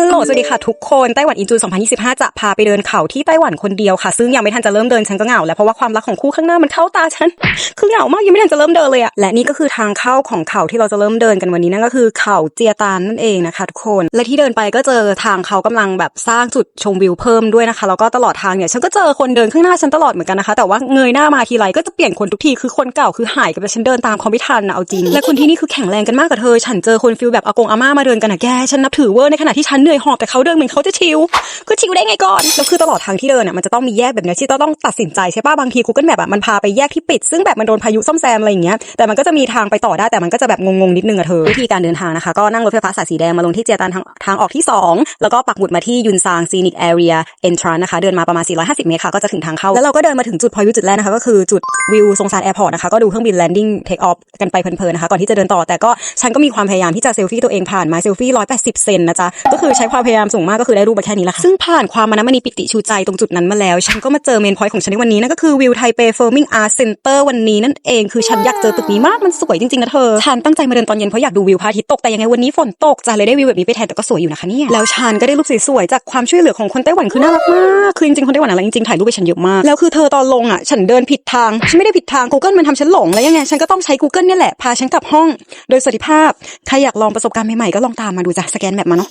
ฮัลโหลสวัสดีค่ะทุกคนไต้หวันอินจูน 2025 จะพาไปเดินเขาที่ไต้หวันคนเดียวค่ะ ซึ่งยังไม่ทันจะเริ่มเดินฉันก็เหงาแล้วเพราะว่าความรักของคู่ข้างหน้ามันเข้าตาฉัน คือเหงามากยังไม่ทันจะเริ่มเดินเลยอะและนี่ก็คือทางเข้าของเขาที่เราจะเริ่มเดินกันวันนี้นั่นก็คือเขาเจียตานนั่นเองนะคะ ทุกคน และที่เดินไปก็เจอทางเขากำลังแบบสร้างจุดชมวิวเพิ่มด้วยนะคะแล้วก็ตลอดทางเนี่ยฉันก็เจอคนเดินข้างหน้าฉันตลอดเหมือนกันนะคะแต่ว่าเงยหน้ามาทีไรก็จะเปลี่ยนคนทุกทีคือคนเก่าคือหายกันไปฉันเดินตามเขาไม่ทันนะเอาจริงและคนที่นี่คือแข็งแรงกันมากกับเธอ ฉันเจอคนฟิลแบบอากงอาม่ามาเดินกันนะแกฉันนับถือเวอร์ในขณะที่ฉันเหนื่อยหอบแต่เขาเดินเหมือนเขาจะชิลคือชิลได้ไงก่อนแล้วคือตลอดทางที่เดินอะมันจะต้องมีแยกแบบเนี้ยที่ต้องตัดสินใจใช่ป่ะบางที Google Map อะมันพาไปแยกที่ปิด ซึ่งแบบมันโดนพายุซ่อมแซมอะไรอย่างเงี้ยแต่มันก็จะมีทางไปต่อได้แต่มันก็จะแบบงงๆนิดนึงอะเธอวิธีการเดินทางนะคะก็นั่งรถไฟฟ้าสายสีแดงมาลงที่เจียตันทางทางออกที่ 2 แล้วก็ปักหมุดมาที่ยุนซางซีนิกแอเรียเอนทรานนะคะเดินมาประมาณ 450 เมตรค่ะก็จะถึงทางเข้าแล้วเราก็เดินมาถึงจุดพอยวิวจุดแรกนะคะก็คือจุดวิวซงซานแอร์พอร์ตนะคะก็ดูเครื่องบินแลนดิ้งเทคออฟกันไปเพลินๆนะคะก่อนที่จะเดินต่อแต่ก็ฉันก็มีความพยายามที่จะเซลฟี่ตัวเองผ่านไม้เซลฟี่180 เซนนะจ๊ะก็คือใช้ความพยายามสูงมากก็คือได้รูปมาแค่นี้แหละค่ะซึ่งผ่านความมานะมณีปิติชูใจตรงจุดนั้นมาแล้ว ฉันก็มาเจอเมนพอยต์ของฉันในวันนี้นั่นก็คือวิวไทเปเฟิร์มิงอาร์ตเซ็นเตอร์วันนี้นั่นเองคือฉันอยากเจอตึกนี้มากมันสวยจริงๆนะเธอฉันตั้งใจมาเดินตอนเย็นเพราะอยากดูวิวพระอาทิตย์ตกแต่ยังไงวันนี้ฝนตกจ้ะเลยได้วิวแบบนี้ไปแทนแต่ก็สวยอยู่นะคะเนี่ยแล้วฉันก็ได้รูปสวยๆจากความช่วยเหลือของคนไต้หวันคือน่ารักมากคือจริงๆคนไต้หวันอะไรจริงๆถ่ายรูปไปฉันเยอะมากแล้วคือเธอตอนลงอะฉันเดินผิดทางฉันไม่ได้ผิดทาง Google มันทำฉันหลงแล้วยังไงฉันก็ต้องใช้ Google เนี่ยแหละพาฉันกลับห้อง โดยสวัสดิภาพใครอยากลองประสบการณ์ใหม่ๆก็ลองตามมาดูจ้ะสแกนแมปมาเนาะ